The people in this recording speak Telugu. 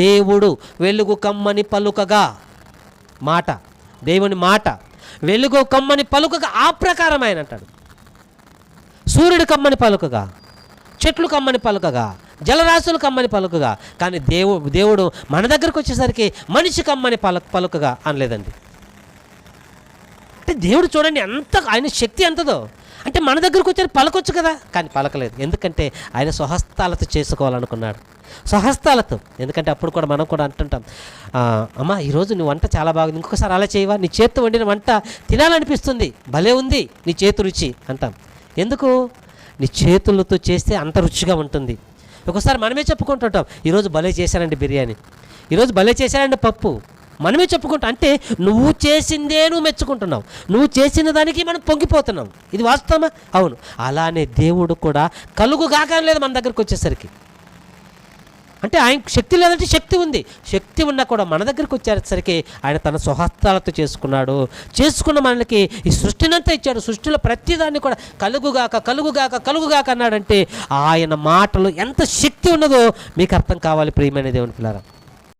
దేవుడు వెలుగు కమ్మని పలుకగా. మాట. దేవుని మాట. వెలుగు కమ్మని పలుకగా ఆ ప్రకారం ఆయన అంటాడు సూర్యుడు కమ్మని పలుకగా చెట్లు కమ్మని పలుకగా జలరాశులు కమ్మని పలుకగా కానీ దేవు దేవుడు మన దగ్గరకు వచ్చేసరికి మనిషి కమ్మని పల పలుకగా అనలేదండి. అంటే దేవుడు చూడండి ఎంత ఆయన శక్తి ఎంతదో. అంటే మన దగ్గరకు వచ్చారు పలకొచ్చు కదా. కానీ పలకలేదు. ఎందుకంటే ఆయన స్వహస్తాలతో చేసుకోవాలనుకున్నాడు. స్వహస్తాలతో. ఎందుకంటే అప్పుడు కూడా మనం కూడా అంటుంటాం అమ్మా ఈరోజు నీ వంట చాలా బాగుంది. ఇంకొకసారి అలా చేయవా? నీ చేత్తో వండిన వంట తినాలనిపిస్తుంది. భలే ఉంది. నీ చేతి రుచి అంటాం. ఎందుకు? నీ చేతులతో చేస్తే అంత రుచిగా ఉంటుంది. ఒకసారి మనమే చెప్పుకుంటుంటాం ఈరోజు భలే చేశానండి బిర్యానీ. ఈరోజు భలే చేశానండి పప్పు. మనమే చెప్పుకుంటా. అంటే నువ్వు చేసిందే నువ్వు మెచ్చుకుంటున్నావు. నువ్వు చేసిన దానికి మనం పొంగిపోతున్నాం. ఇది వాస్తవమా? అవును. అలానే దేవుడు కూడా కలుగు లేదు మన దగ్గరకు వచ్చేసరికి. అంటే ఆయన శక్తి లేదంటే శక్తి ఉంది. శక్తి ఉన్నా కూడా మన దగ్గరికి వచ్చేసరికి ఆయన తన స్వహస్తాలతో చేసుకున్నాడు. చేసుకున్న మనకి ఈ సృష్టినంతా ఇచ్చాడు. సృష్టిలో ప్రతిదాన్ని కూడా కలుగుగాక కలుగుగాక కలుగుగాక అన్నాడంటే ఆయన మాటలు ఎంత శక్తి ఉన్నదో మీకు అర్థం కావాలి ప్రియమైన దేవుని పిల్లారా.